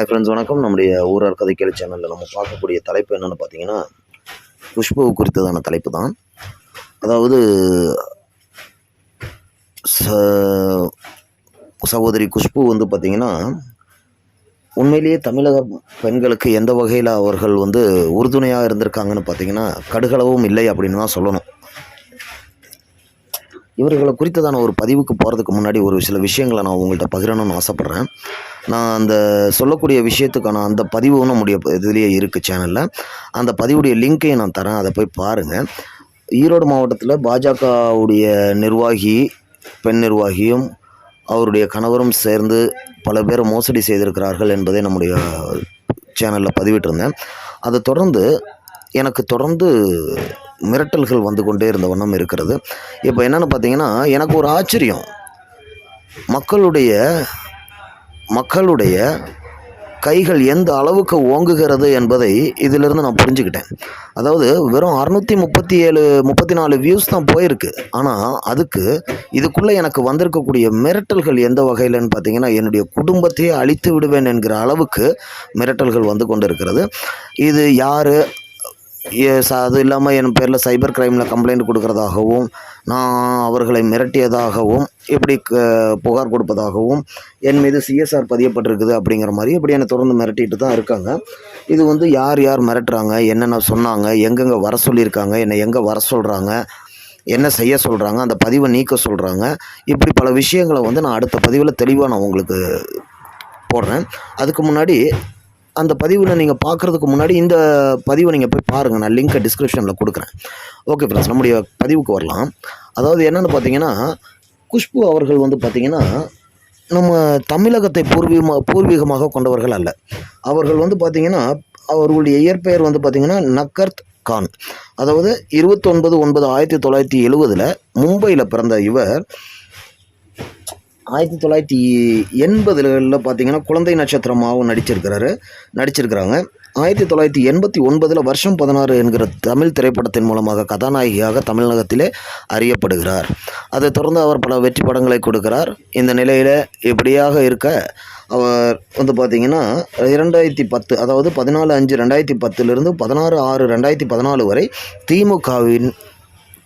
Hi friends வணக்கம். நம்முடைய ஊரார் கதைக்கேளு சேனலில் நம்ம பார்க்கக்கூடிய தலைப்பு என்னென்னு பார்த்தீங்கன்னா குஷ்பு குறித்ததான தலைப்பு தான் அதாவது ச- சகோதரி குஷ்பு வந்து பார்த்திங்கன்னா உண்மையிலேயே தமிழக பெண்களுக்கு எந்த வகையில் அவர்கள் வந்து உறுதுணையாக இருந்திருக்காங்கன்னு பார்த்தீங்கன்னா கடுகளவும் இல்லை அப்படின்னு தான் சொல்லணும். இவர்களை குறித்ததான ஒரு பதிவுக்கு போகிறதுக்கு முன்னாடி ஒரு சில விஷயங்களை நான் உங்கள்கிட்ட பகிரணும்னு ஆசைப்பட்றேன். நான் அந்த சொல்லக்கூடிய விஷயத்துக்கான அந்த பதிவும் நம்முடைய இதுலேயே இருக்குது சேனலில் அந்த பதிவுடைய லிங்க்கையும் நான் தரேன். அதை போய் பாருங்கள் ஈரோடு மாவட்டத்தில் பாஜகவுடைய நிர்வாகி பெண் நிர்வாகியும் அவருடைய கணவரும் சேர்ந்து பல பேரை மோசடி செய்திருக்கிறார்கள் என்பதை நம்முடைய சேனலில் பதிவிட்டிருந்தேன். அதை தொடர்ந்து எனக்கு தொடர்ந்து மிரட்டல்கள் வந்து கொண்டே இருந்த வண்ணம் இருக்கிறது. இப்போ என்னென்னு பார்த்தீங்கன்னா எனக்கு ஒரு ஆச்சரியம். மக்களுடைய மக்களுடைய கைகள் எந்த அளவுக்கு ஓங்குகிறது என்பதை இதிலிருந்து நான் புரிஞ்சுக்கிட்டேன். அதாவது வெறும் அறுநூற்றி முப்பத்தி ஏழு முப்பத்தி நாலு வியூஸ் தான் போயிருக்கு. ஆனால் அதுக்கு இதுக்குள்ளே எனக்கு வந்திருக்கக்கூடிய மிரட்டல்கள் எந்த வகையிலன்னு பார்த்தீங்கன்னா என்னுடைய குடும்பத்தையே அழித்து விடுவேன் என்கிற அளவுக்கு மிரட்டல்கள் வந்து கொண்டு இருக்கிறது இது யார்? எஸ் அது இல்லாமல் என் பேரில் சைபர் கிரைமில் கம்ப்ளைண்ட் கொடுக்கறதாகவும் நான் அவர்களை மிரட்டியதாகவும் இப்படி க புகார் கொடுப்பதாகவும் என் மீது சிஎஸ்ஆர் பதியப்பட்டிருக்குது அப்படிங்கிற மாதிரி இப்படி என்னை தொடர்ந்து மிரட்டிட்டு தான் இருக்காங்க. இது வந்து யார் யார் மிரட்டுறாங்க என்னென்ன சொன்னாங்க எங்கெங்கே வர சொல்லியிருக்காங்க என்னை எங்கே வர சொல்கிறாங்க என்ன செய்ய சொல்கிறாங்க அந்த பதிவை நீக்க சொல்கிறாங்க இப்படி பல விஷயங்களை வந்து நான் அடுத்த பதிவில் தெளிவாக நான் உங்களுக்கு போடுறேன். அதுக்கு முன்னாடி அந்த பதிவில் நீங்கள் பார்க்குறதுக்கு முன்னாடி இந்த பதிவை நீங்கள் போய் பாருங்கள் நான் லிங்க்கை டிஸ்கிரிப்ஷனில் கொடுக்குறேன். ஓகே ஃப்ரெண்ட்ஸ் நம்முடைய பதிவுக்கு வரலாம். அதாவது என்னென்னு பார்த்தீங்கன்னா குஷ்பு அவர்கள் வந்து பார்த்திங்கன்னா நம்ம தமிழகத்தை பூர்வீகமாக பூர்வீகமாக கொண்டவர்கள் அல்ல. அவர்கள் வந்து பார்த்திங்கன்னா அவர்களுடைய இயற்பெயர் வந்து பார்த்திங்கன்னா நக்கர்த் கான். அதாவது இருபத்தொன்பது ஒன்பது ஆயிரத்தி தொள்ளாயிரத்தி எழுபதில் மும்பையில் பிறந்த இவர் ஆயிரத்தி தொள்ளாயிரத்தி எண்பதுகளில் பார்த்தீங்கன்னா குழந்தை நட்சத்திரமாகவும் நடிச்சிருக்கிறாரு. நடிச்சிருக்கிறாங்க. ஆயிரத்தி தொள்ளாயிரத்தி எண்பத்தி ஒன்பதில் வருஷம் பதினாறு என்கிற தமிழ் திரைப்படத்தின் மூலமாக கதாநாயகியாக தமிழகத்திலே அறியப்படுகிறார். அதைத் தொடர்ந்து அவர் பல வெற்றி படங்களை கொடுக்கிறார். இந்த நிலையில் இப்படியாக இருக்க அவர் வந்து பார்த்திங்கன்னா இரண்டாயிரத்தி பத்து அதாவது பதினாலு அஞ்சு ரெண்டாயிரத்தி பத்துலேருந்து பதினாறு ஆறு ரெண்டாயிரத்தி பதினாலு வரை திமுகவின்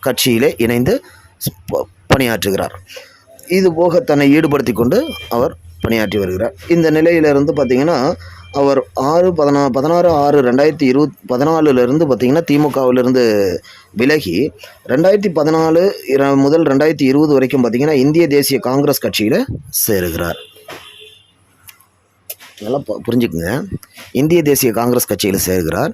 கட்சியிலே இணைந்து ப- பணியாற்றுகிறார். இது போக தன்னை ஈடுபடுத்தி கொண்டு அவர் பணியாற்றி வருகிறார். இந்த நிலையிலிருந்து பார்த்திங்கன்னா அவர் ஆறு பதினா பதினாறு ஆறு ரெண்டாயிரத்தி இருபத் பதினாலுலேருந்து பார்த்திங்கன்னா திமுகவிலிருந்து விலகி ரெண்டாயிரத்தி பதினாலு முதல் ரெண்டாயிரத்தி இருபது வரைக்கும் பார்த்திங்கன்னா இந்திய தேசிய காங்கிரஸ் கட்சியில் சேருகிறார். நல்லா புரிஞ்சுக்குங்க. இந்திய தேசிய காங்கிரஸ் கட்சியில் சேர்கிறார்.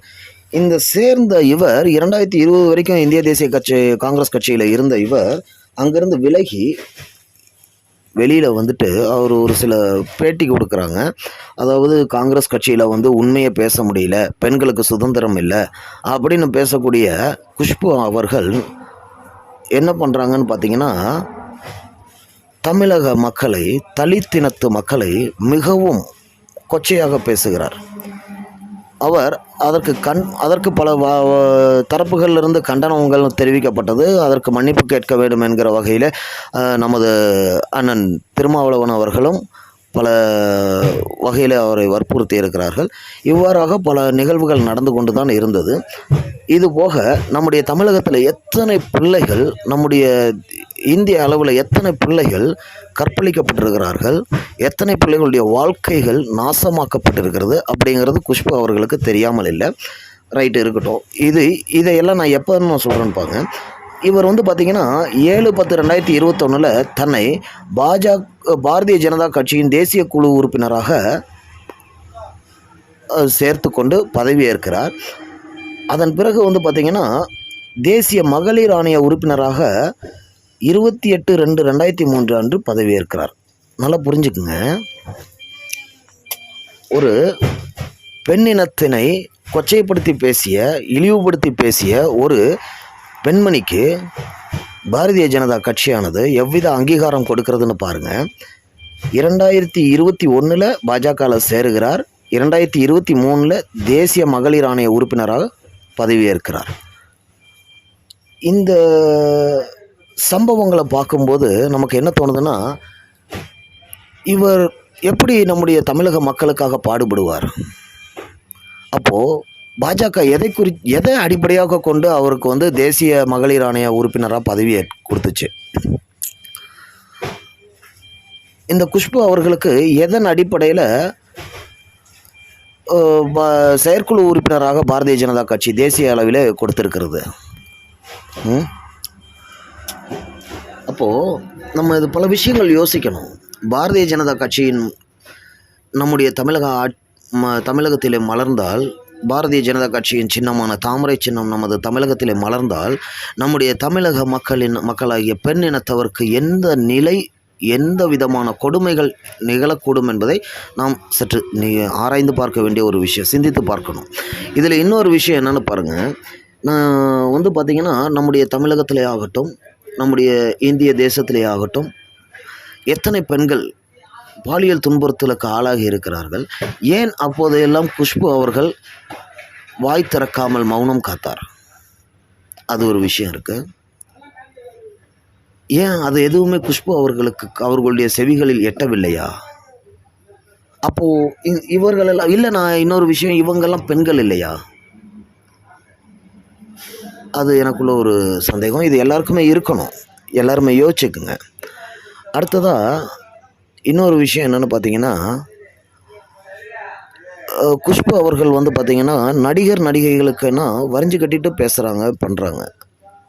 இந்த சேர்ந்த இவர் இரண்டாயிரத்தி இருபது வரைக்கும் இந்திய தேசிய கட்சி காங்கிரஸ் கட்சியில் இருந்த இவர் அங்கிருந்து விலகி வெளியில் வந்துட்டு அவர் ஒரு சில பேட்டி கொடுக்குறாங்க. அதாவது காங்கிரஸ் கட்சியில் வந்து உண்மையை பேச முடியல பெண்களுக்கு சுதந்திரம் இல்லை அப்படின்னு பேசக்கூடிய குஷ்பு அவர்கள் என்ன பண்ணுறாங்கன்னு பார்த்தீங்கன்னா தமிழக மக்களை தலித்தினத்து மக்களை மிகவும் கொச்சையாக பேசுகிறார். அவர் அதற்கு கண் அதற்கு பல வ- தரப்புகளிலிருந்து கண்டனங்கள் தெரிவிக்கப்பட்டது. அதற்கு மன்னிப்பு கேட்க வேண்டும் என்கிற வகையில் நமது அண்ணன் திருமாவளவன் அவர்களும் பல வகையில் அவரை வற்புறுத்தி இருக்கிறார்கள். இவ்வாறாக பல நிகழ்வுகள் நடந்து கொண்டு தான் இருந்தது. இது போக நம்முடைய தமிழகத்தில் எத்தனை பிள்ளைகள் நம்முடைய இந்திய அளவில் எத்தனை பிள்ளைகள் கற்பழிக்கப்பட்டிருக்கிறார்கள்? எத்தனை பிள்ளைகளுடைய வாழ்க்கைகள் நாசமாக்கப்பட்டிருக்கிறது? அப்படிங்கிறது குஷ்பு அவர்களுக்கு தெரியாமல் இல்லை. ரைட்டு இருக்கட்டும். இது இதையெல்லாம் நான் எப்போ நான் சொல்கிறேன்னு பாருங்க. இவர் வந்து பார்த்திங்கன்னா ஏழு பத்து ரெண்டாயிரத்தி இருபத்தொன்னில் தன்னை பாஜக பாரதிய ஜனதா கட்சியின் தேசிய குழு உறுப்பினராக சேர்த்து கொண்டு பதவியேற்கிறார். அதன் பிறகு வந்து பார்த்திங்கன்னா தேசிய மகளிர் ஆணைய உறுப்பினராக இருபத்தி எட்டு ரெண்டு ரெண்டாயிரத்தி மூன்று அன்று பதவியேற்கிறார். நல்லா புரிஞ்சுக்குங்க. ஒரு பெண்ணினத்தினை கொச்சைப்படுத்தி பேசிய இழிவுபடுத்தி பேசிய ஒரு பெண்மணிக்கு பாரதிய ஜனதா கட்சியானது எவ்வித அங்கீகாரம் கொடுக்கறதுன்னு பாருங்கள் இரண்டாயிரத்தி இருபத்தி ஒன்றில் பாஜகவில் சேருகிறார். இரண்டாயிரத்தி இருபத்தி மூணில் தேசிய மகளிர் ஆணைய உறுப்பினராக பதவியேற்கிறார். இந்த சம்பவங்களை பார்க்கும்போது நமக்கு என்ன தோணுதுன்னா இவர் எப்படி நம்முடைய தமிழக மக்களுக்காக பாடுபடுவார்? அப்போது பாஜக எதை குறி எதை அடிப்படையாக கொண்டு அவருக்கு வந்து தேசிய மகளிர் ஆணைய உறுப்பினராக பதவியை கொடுத்துச்சு? இந்த குஷ்பு அவர்களுக்கு எதன் அடிப்படையில் செயற்குழு உறுப்பினராக பாரதிய ஜனதா கட்சி தேசிய அளவில் கொடுத்துருக்கிறது? ம்? அப்போது நம்ம இது பல விஷயங்கள் யோசிக்கணும். பாரதிய ஜனதா கட்சியின் நம்முடைய தமிழக ஆட்- ம- தமிழகத்திலே மலர்ந்தால் பாரதிய ஜனதா கட்சியின் சின்னமான தாமரை சின்னம் நமது தமிழகத்திலே மலர்ந்தால் நம்முடைய தமிழக மக்களின் மக்களாகிய பெண் இனத்தவருக்கு எந்த நிலை எந்த விதமான கொடுமைகள் நிகழக்கூடும் என்பதை நாம் சற்று நீ ஆராய்ந்து பார்க்க வேண்டிய ஒரு விஷயம் சிந்தித்து பார்க்கணும். இதில் இன்னொரு விஷயம் என்னென்னு பாருங்கள் நான் வந்து பார்த்திங்கன்னா நம்முடைய தமிழகத்திலே ஆகட்டும் நம்முடைய இந்திய தேசத்திலே ஆகட்டும் எத்தனை பெண்கள் பாலியல் துன்புறுத்தலுக்கு ஆளாகி இருக்கிறார்கள் ஏன் அப்போதையெல்லாம் குஷ்பு அவர்கள் வாய் திறக்காமல் மௌனம் காத்தார்? அது ஒரு விஷயம் இருக்குது ஏன் அது எதுவுமே குஷ்பு அவர்களுக்கு அவர்களுடைய செவிகளில் எட்டவில்லையா? அப்போது இ- இவர்களெல்லாம் இல்லை நான் இன்னொரு விஷயம் இவங்கெல்லாம் பெண்கள் இல்லையா? அது எனக்குள்ள ஒரு சந்தேகம். இது எல்லாருக்குமே இருக்கணும். எல்லாருமே யோசிச்சுக்குங்க. அடுத்ததாக இன்னொரு விஷயம் என்னென்னு பார்த்தீங்கன்னா குஷ்பு அவர்கள் வந்து பார்த்திங்கன்னா நடிகர் நடிகைகளுக்குன்னா வரைஞ்சு கட்டிட்டு பேசுகிறாங்க பண்ணுறாங்க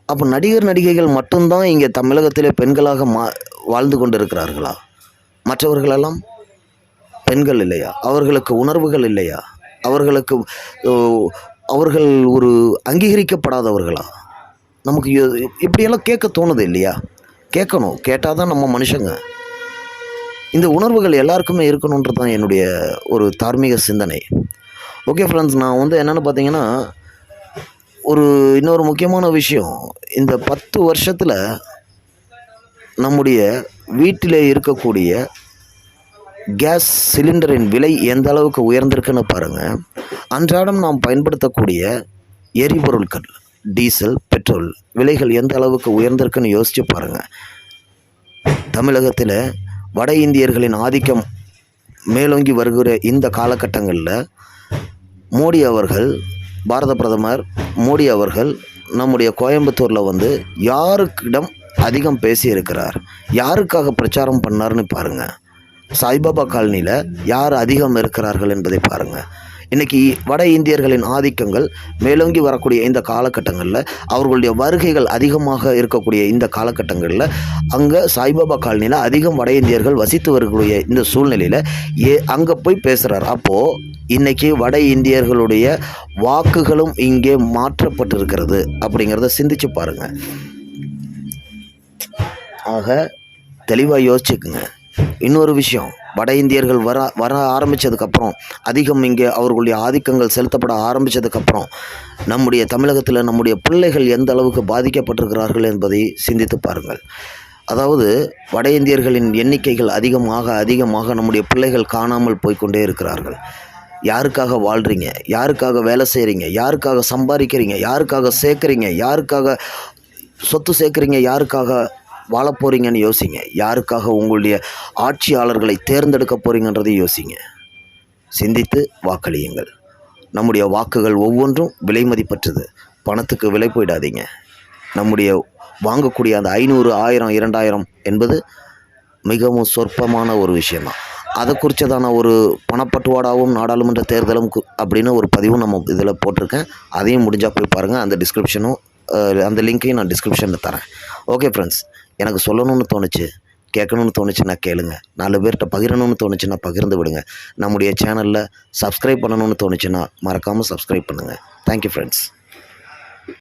அப்போ நடிகர் நடிகைகள் மட்டும்தான் இங்கே தமிழகத்திலே பெண்களாக மா வாழ்ந்து கொண்டு இருக்கிறார்களா மற்றவர்களெல்லாம் பெண்கள் இல்லையா? அவர்களுக்கு உணர்வுகள் இல்லையா? அவர்களுக்கு அவர்கள் ஒரு அங்கீகரிக்கப்படாதவர்களா? நமக்கு யோ- இப்படியெல்லாம் கேட்க தோணுது இல்லையா? கேட்கணும். கேட்டால் தான் நம்ம மனுஷங்க. இந்த உணர்வுகள் எல்லாருக்குமே இருக்கணுன்றது தான் என்னுடைய ஒரு தார்மீக சிந்தனை. ஓகே ஃப்ரெண்ட்ஸ் நான் வந்து என்னென்னு பார்த்தீங்கன்னா ஒரு இன்னொரு முக்கியமான விஷயம். இந்த பத்து வருஷத்தில் நம்முடைய வீட்டில் இருக்கக்கூடிய கேஸ் சிலிண்டரின் விலை எந்த அளவுக்கு உயர்ந்திருக்குன்னு பாருங்கள் அன்றாடம் நாம் பயன்படுத்தக்கூடிய எரிபொருட்கள் டீசல் பெட்ரோல் விலைகள் எந்த அளவுக்கு உயர்ந்திருக்குன்னு யோசித்து பாருங்கள் தமிழகத்தில் வட இந்தியர்களின் ஆதிக்கம் மேலோங்கி வருகிற இந்த காலகட்டங்களில் மோடி அவர்கள் பாரத பிரதமர் மோடி அவர்கள் நம்முடைய கோயம்புத்தூரில் வந்து யாருக்கிடம் அதிகம் பேசியிருக்கிறார்? யாருக்காக பிரச்சாரம் பண்ணார்னு பாருங்கள் சாய்பாபா காலனியில் யார் அதிகம் இருக்கிறார்கள் என்பதை பாருங்கள் இன்றைக்கி வட இந்தியர்களின் ஆதிக்கங்கள் மேலோங்கி வரக்கூடிய இந்த காலகட்டங்களில் அவர்களுடைய வருகைகள் அதிகமாக இருக்கக்கூடிய இந்த காலகட்டங்களில் அங்கே சாய்பாபா காலனியில் அதிகம் வட இந்தியர்கள் வசித்து வரக்கூடிய இந்த சூழ்நிலையில் ஏ அங்கே போய் பேசுகிறார் அப்போது இன்றைக்கி வட இந்தியர்களுடைய வாக்குகளும் இங்கே மாற்றப்பட்டிருக்கிறது அப்படிங்கிறத சிந்திச்சு பாருங்கள் ஆக தெளிவாக யோசிச்சுக்குங்க. இன்னொரு விஷயம் வட இந்தியர்கள் வர வர ஆரம்பித்ததுக்கப்புறம் அதிகம் இங்கே அவர்களுடைய ஆதிக்கங்கள் செலுத்தப்பட ஆரம்பித்ததுக்கப்புறம் நம்முடைய தமிழகத்தில் நம்முடைய பிள்ளைகள் எந்த அளவுக்கு பாதிக்கப்பட்டிருக்கிறார்கள் என்பதை சிந்தித்து பாருங்கள். அதாவது வட இந்தியர்களின் எண்ணிக்கைகள் அதிகமாக அதிகமாக நம்முடைய பிள்ளைகள் காணாமல் போய்க்கொண்டே இருக்கிறார்கள். யாருக்காக வாழ்கிறீங்க யாருக்காக வேலை செய்கிறீங்க யாருக்காக சம்பாதிக்கிறீங்க? யாருக்காக சேர்க்குறீங்க? யாருக்காக சொத்து சேர்க்குறீங்க? யாருக்காக வாழ போகிறீங்கன்னு யோசிங்க. யாருக்காக உங்களுடைய ஆட்சியாளர்களை தேர்ந்தெடுக்க போகிறீங்கன்றதை யோசிங்க. சிந்தித்து வாக்களியுங்கள். நம்முடைய வாக்குகள் ஒவ்வொன்றும் விலை மதிப்பற்றது. பணத்துக்கு விலை போயிடாதீங்க. நம்முடைய வாங்கக்கூடிய அந்த ஐநூறு ஆயிரம் இரண்டாயிரம் என்பது மிகவும் சொற்பமான ஒரு விஷயந்தான் அதை குறித்ததான ஒரு பணப்பட்டுவாடாவும் நாடாளுமன்ற தேர்தலும் அப்படின்னு ஒரு பதிவும் நம்ம இதில் போட்டிருக்கேன். அதையும் முடிஞ்சால் போய் பாருங்கள் அந்த டிஸ்கிரிப்ஷனும் அந்த லிங்க்கையும் நான் டிஸ்கிரிப்ஷனில் தரேன். ஓகே ஃப்ரெண்ட்ஸ் எனக்கு சொல்லணும்னு தோணுச்சு கேட்கணும்னு தோணுச்சுன்னா கேளுங்க. நாலு பேர்கிட்ட பகிரணும்னு தோணுச்சுன்னா பகிர்ந்து விடுங்க. நம்முடைய சேனலில் சப்ஸ்கிரைப் பண்ணணும்னு தோணுச்சுன்னா மறக்காமல் சப்ஸ்கிரைப் பண்ணுங்கள் தேங்க்யூ ஃப்ரெண்ட்ஸ்